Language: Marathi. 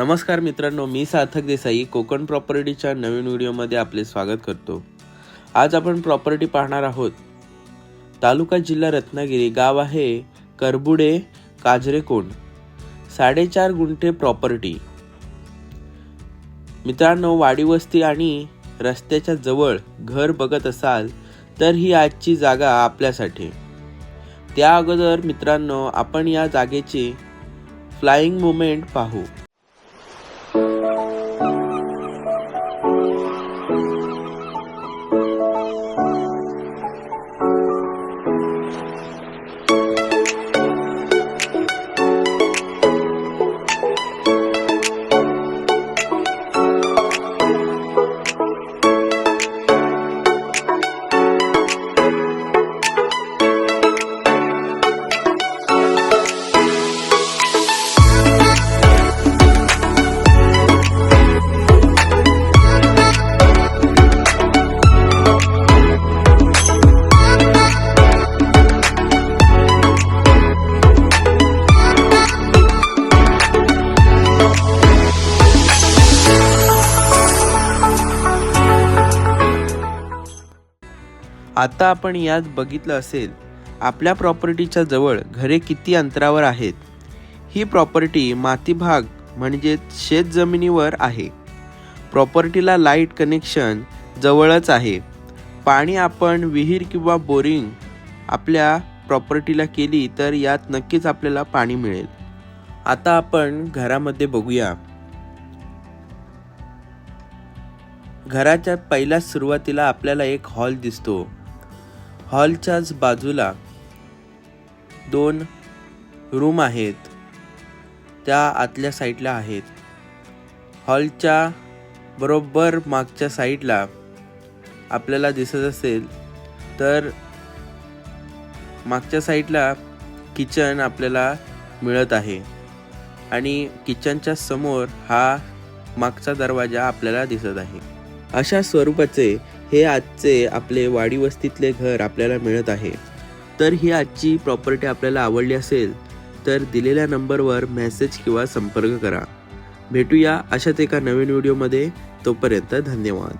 नमस्कार मित्रांनो मी सार्थक देसाई. कोकण प्रॉपर्टीच्या नवीन व्हिडिओमध्ये आपले स्वागत करतो. आज आपण प्रॉपर्टी पाहणार आहोत. तालुका जिल्हा रत्नागिरी गाव आहे करबुडे काजरेकोंड साडेचार गुंठे प्रॉपर्टी. मित्रांनो वाडी वस्ती आणि रस्त्याच्या जवळ घर बघत असाल तर ही आजची जागा आपल्यासाठी. त्या अगोदर मित्रांनो आपण या जागेची फ्लाइंग मुवमेंट पाहू. आता आपण यात बघितलं असेल आपल्या प्रॉपर्टीच्या जवळ घरे किती अंतरावर आहेत? ही प्रॉपर्टी माती भाग म्हणजेच शेत जमिनीवर आहे. प्रॉपर्टीला लाइट कनेक्शन जवळच आहे. पाणी आपण विहीर किंवा बोरिंग आपल्या प्रॉपर्टीला केली तर यात नक्कीच आपल्याला पाणी मिळेल. आता आपण घरामध्ये बघूया. घराच्या पहिल्या सुरुवातीला आपल्याला एक हॉल दिसतो. हॉलच्याच बाजूला दोन रूम आहेत. त्या आतल्या साईडला आहेत. हॉलच्या बरोबर मागच्या साईडला आपल्याला दिसत असेल तर मागच्या साईडला किचन आपल्याला मिळत आहे. आणि किचनच्या समोर हा मागचा दरवाजा आपल्याला दिसत आहे. अशा स्वरूपाचे हे आजचे आपले वाडीवस्तीतले घर आपल्याला मिळत आहे. तर ही आजची प्रॉपर्टी आपल्याला आवडली असेल तर दिलेल्या नंबरवर मेसेज किंवा संपर्क करा. भेटूया अशाच एका नवीन व्हिडिओमध्ये तोपर्यंत धन्यवाद.